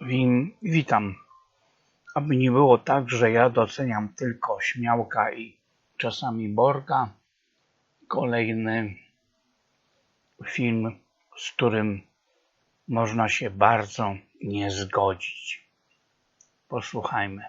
Wim, witam. Aby nie było tak, że ja doceniam tylko śmiałka i czasami Borga. Kolejny film, z którym można się bardzo nie zgodzić. Posłuchajmy.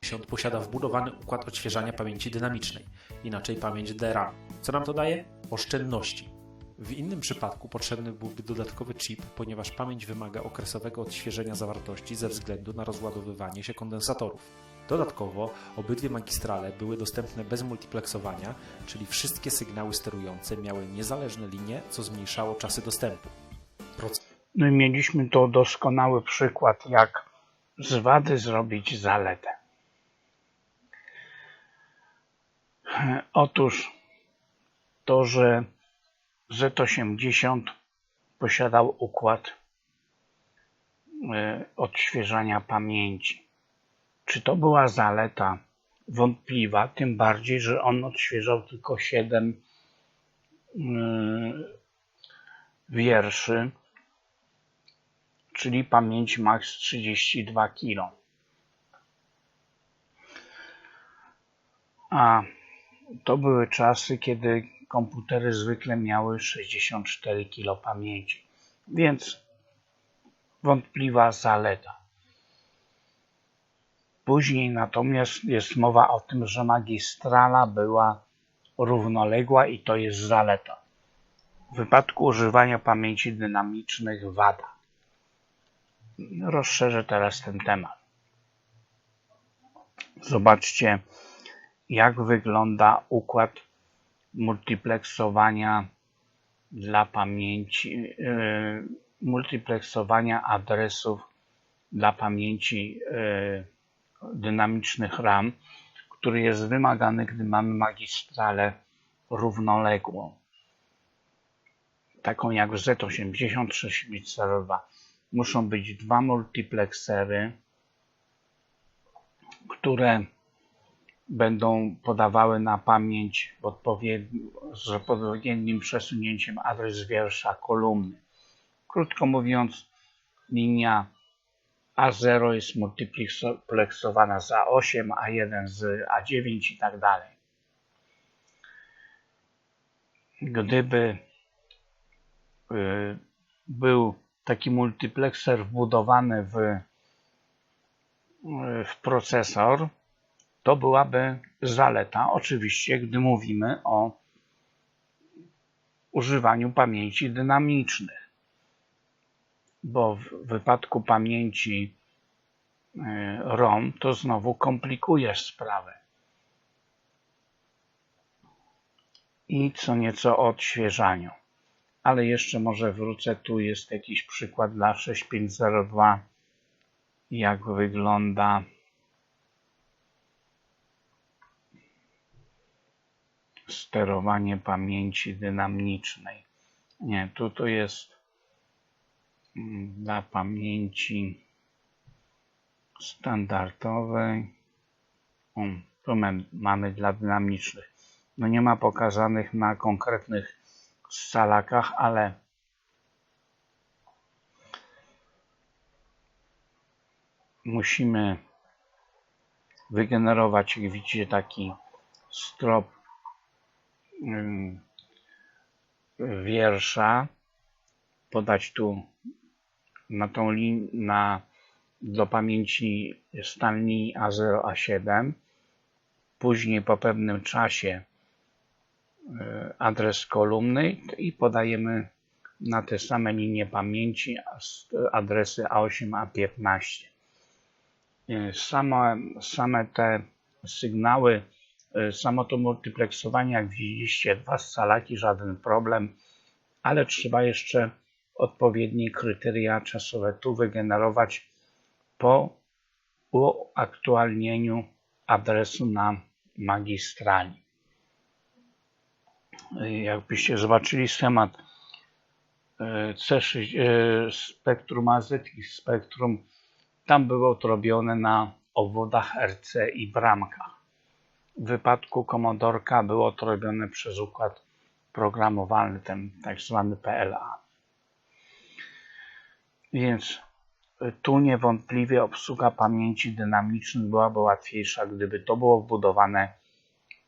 50 posiada wbudowany układ odświeżania pamięci dynamicznej, inaczej pamięć DRAM. Co nam to daje? Oszczędności. W innym przypadku potrzebny byłby dodatkowy chip, ponieważ pamięć wymaga okresowego odświeżenia zawartości ze względu na rozładowywanie się kondensatorów. Dodatkowo obydwie magistrale były dostępne bez multiplexowania, czyli wszystkie sygnały sterujące miały niezależne linie, co zmniejszało czasy dostępu. Proces No i mieliśmy tu doskonały przykład, jak z wady zrobić zaletę. Otóż to, że Z80 posiadał układ e, odświeżania pamięci. Czy to była zaleta? Wątpliwa, tym bardziej, że on odświeżał tylko 7 wierszy, czyli pamięć max 32 kg. A to były czasy, kiedy komputery zwykle miały 64 kg pamięci, więc wątpliwa zaleta. Później natomiast jest mowa o tym, że magistrala była równoległa i to jest zaleta. W wypadku używania pamięci dynamicznych wada. Rozszerzę teraz ten temat. Zobaczcie, jak wygląda układ multiplexowania dla pamięci, yy, multiplexowania adresów dla pamięci yy, dynamicznych RAM, który jest wymagany, gdy mamy magistralę równoległą, taką jak Z8602. Muszą być dwa multiplexery, które będą podawały na pamięć z odpowiednim przesunięciem adres wiersza kolumny. Krótko mówiąc, linia A0 jest multiplexowana z A8, A1 z A9 i tak dalej. Gdyby y, był taki multiplexer wbudowany w, w procesor, to byłaby zaleta, oczywiście, gdy mówimy o używaniu pamięci dynamicznych, bo w wypadku pamięci y, ROM to znowu komplikuje sprawę. I co nieco o odświeżaniu. Ale jeszcze może wrócę, tu jest jakiś przykład dla 6502, jak wygląda sterowanie pamięci dynamicznej. Nie, tu to jest mm, dla pamięci standardowej. O, tu mamy dla dynamicznych. No nie ma pokazanych na konkretnych scalakach, ale musimy wygenerować, jak widzicie, taki strop wiersza, podać tu na tą na, do pamięci stan linii A0, A7, później po pewnym czasie adres kolumny i podajemy na te same linie pamięci adresy A8, A15. Same, same te sygnały Y, samo to multiplexowanie, jak widzieliście, dwa scalaki, żaden problem, ale trzeba jeszcze odpowiednie kryteria czasowe tu wygenerować po uaktualnieniu adresu na magistrali. Y, jakbyście zobaczyli schemat y, C6, spektrum AZ i spektrum, tam było to robione na obwodach RC i bramkach. W wypadku Commodorka było to robione przez układ programowalny, ten tak zwany PLA. Więc y, tu niewątpliwie obsługa pamięci dynamicznej byłaby łatwiejsza, gdyby to było wbudowane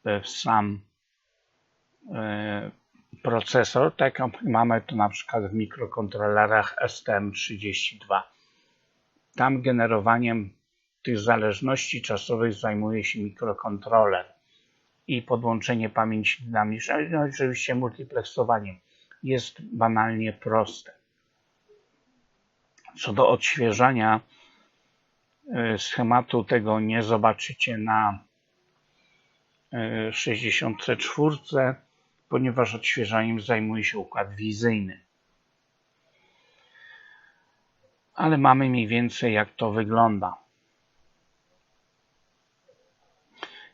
y, w sam y, procesor, tak jak mamy to na przykład w mikrokontrolerach STM32. Tam generowaniem tych zależności czasowych zajmuje się mikrokontroler i podłączenie pamięci dynamicznej, no oczywiście multiplexowaniem jest banalnie proste. Co do odświeżania y, schematu, tego nie zobaczycie na 64, ponieważ odświeżaniem zajmuje się układ wizyjny. Ale mamy mniej więcej jak to wygląda.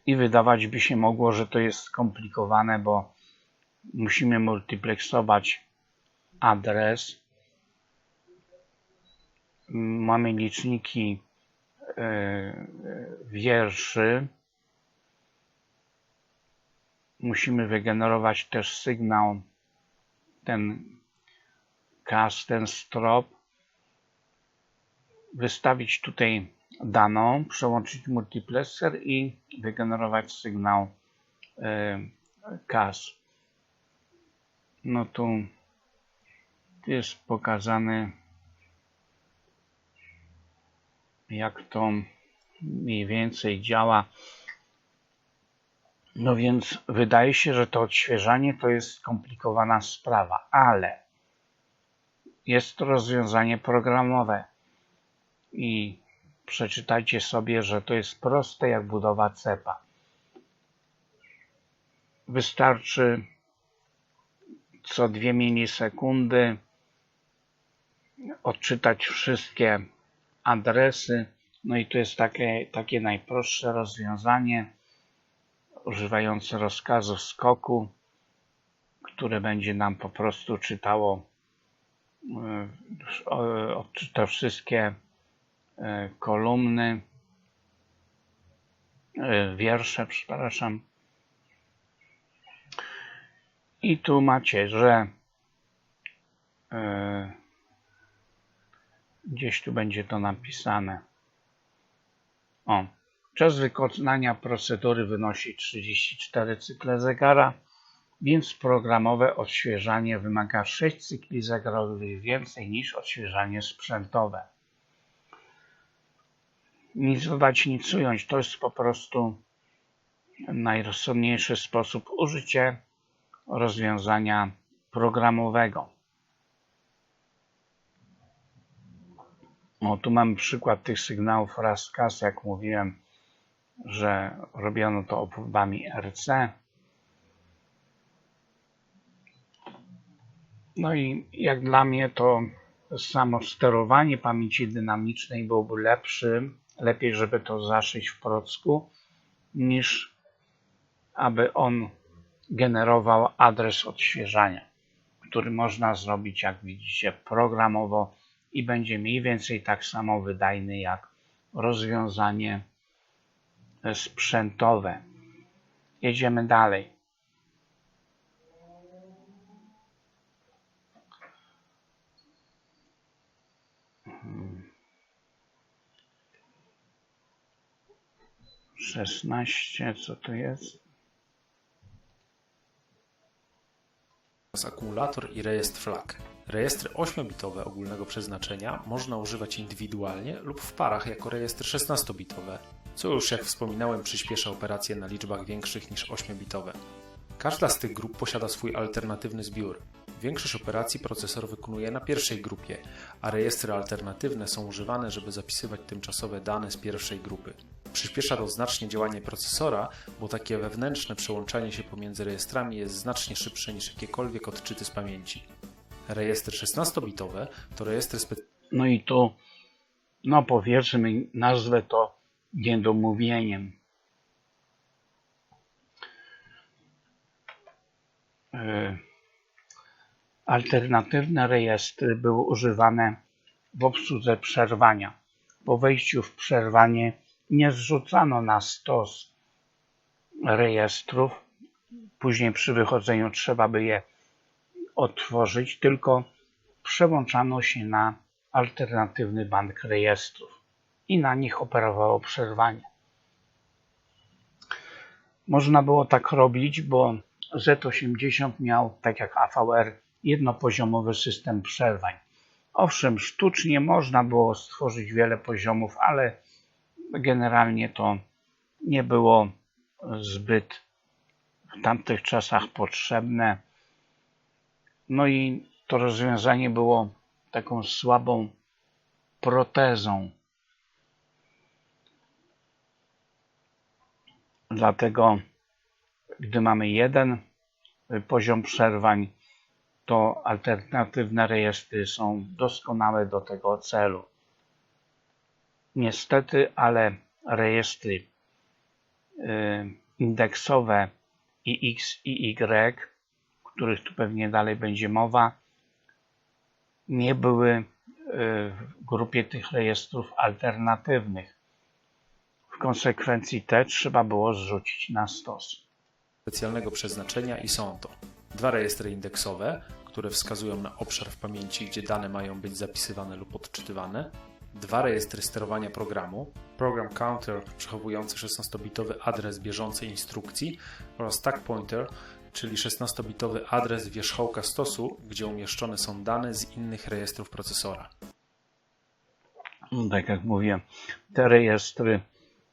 I wydawać by się mogło, że to jest skomplikowane, bo musimy multiplexować adres. Mamy liczniki e, wierszy. Musimy wygenerować też sygnał, ten cas, ten strop. Wystawić tutaj daną, przełączyć multiplexer i wygenerować sygnał cas. No tu jest pokazany jak to mniej więcej działa. No więc wydaje się, że to odświeżanie to jest skomplikowana sprawa, ale jest to rozwiązanie programowe i przeczytajcie sobie, że to jest proste jak budowa cepa. Wystarczy co dwie milisekundy odczytać wszystkie adresy. No i to jest takie, takie najprostsze rozwiązanie używające rozkazu skoku, które będzie nam po prostu czytało e, odczyta wszystkie kolumny, e, wiersze, przepraszam. I tu macie, że Gdzieś tu będzie to napisane. O, czas wykonania procedury wynosi 34 cykle zegara, więc programowe odświeżanie wymaga 6 cykli zegarowych więcej niż odświeżanie sprzętowe. Nic dodać, nic ująć. To jest po prostu najrozsądniejszy sposób użycia rozwiązania programowego. No, tu mamy przykład tych sygnałów RAS-CAS, jak mówiłem, że robiono to obwodami RC. No i jak dla mnie to samo sterowanie pamięci dynamicznej byłoby lepszy, lepiej, żeby to zaszyć w procku, niż aby on generował adres odświeżania, który można zrobić, jak widzicie, programowo i będzie mniej więcej tak samo wydajny jak rozwiązanie sprzętowe. Jedziemy dalej. Szesnaście, co to jest? akumulator i rejestr flag. Rejestry 8-bitowe ogólnego przeznaczenia można używać indywidualnie lub w parach jako rejestry 16-bitowe, co już jak wspominałem przyspiesza operacje na liczbach większych niż 8-bitowe. Każda z tych grup posiada swój alternatywny zbiór. Większość operacji procesor wykonuje na pierwszej grupie, a rejestry alternatywne są używane, żeby zapisywać tymczasowe dane z pierwszej grupy. Przyspiesza to znacznie działanie procesora, bo takie wewnętrzne przełączanie się pomiędzy rejestrami jest znacznie szybsze niż jakiekolwiek odczyty z pamięci. Rejestry 16-bitowe to rejestry specjalne. No i tu, no powiedzmy, nazwę to niedomówieniem. E, alternatywne rejestry były używane w obsłudze przerwania. Po wejściu w przerwanie nie zrzucano na stos rejestrów. Później przy wychodzeniu trzeba by je otworzyć, tylko przełączano się na alternatywny bank rejestrów i na nich operowało przerwanie. Można było tak robić, bo Z80 miał, tak jak AVR, jednopoziomowy system przerwań. Owszem, sztucznie można było stworzyć wiele poziomów, ale generalnie to nie było zbyt w tamtych czasach potrzebne. No i to rozwiązanie było taką słabą protezą. Dlatego, gdy mamy jeden poziom przerwań, to alternatywne rejestry są doskonałe do tego celu. Niestety, ale rejestry y, indeksowe i X i Y, których tu pewnie dalej będzie mowa, nie były y, w grupie tych rejestrów alternatywnych. W konsekwencji te trzeba było zrzucić na stos. specjalnego przeznaczenia i są to dwa rejestry indeksowe, które wskazują na obszar w pamięci, gdzie dane mają być zapisywane lub odczytywane, dwa rejestry sterowania programu, program counter przechowujący 16-bitowy adres bieżącej instrukcji oraz stack pointer, czyli 16-bitowy adres wierzchołka stosu, gdzie umieszczone są dane z innych rejestrów procesora. No, Tak jak mówię, te rejestry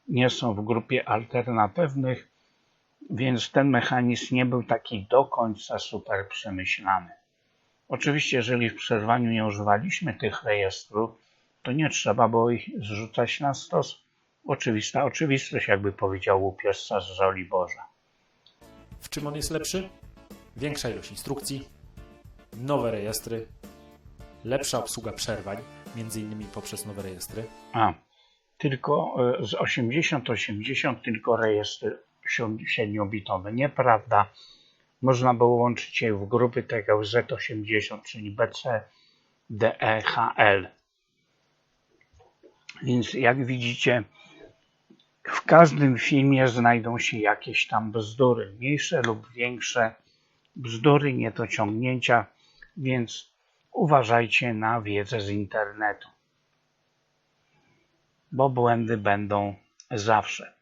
nie są w grupie alternatywnych, więc ten mechanizm nie był taki do końca super przemyślany. Oczywiście, jeżeli w przerwaniu nie używaliśmy tych rejestrów, to nie trzeba było ich zrzucać na stos. Oczywista oczywistość, jakby powiedział łupieżca z Żoli Boża. W czym on jest lepszy? Większa ilość instrukcji, nowe rejestry, lepsza obsługa przerwań, m.in. poprzez nowe rejestry, A, tylko e, z 80-80 tylko rejestry 7-bitowe. Nieprawda. Można było łączyć je w grupy tak jak Z80, czyli BC, DE, HL. Więc jak widzicie, w każdym filmie znajdą się jakieś tam bzdury, mniejsze lub większe bzdury, niedociągnięcia, więc uważajcie na wiedzę z internetu bo błędy będą zawsze.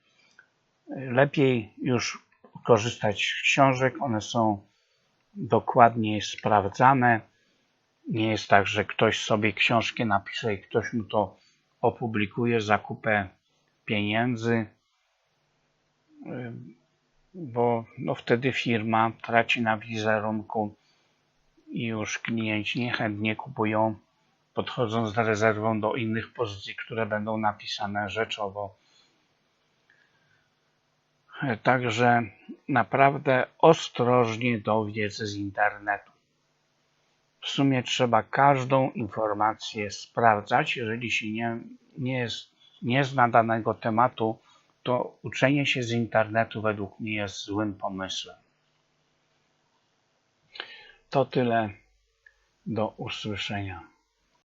Lepiej już korzystać z książek, one są dokładnie sprawdzane. Nie jest tak, że ktoś sobie książkę napisze i ktoś mu to opublikuje za kupę pieniędzy, bo no wtedy firma traci na wizerunku i już klienci niechętnie kupują podchodząc z rezerwą do innych pozycji, które będą napisane rzeczowo. Także naprawdę ostrożnie do wiedzy z internetu. W sumie trzeba każdą informację sprawdzać. Jeżeli się nie, nie, nie zna danego tematu, to uczenie się z internetu według mnie jest złym pomysłem. To tyle. Do usłyszenia.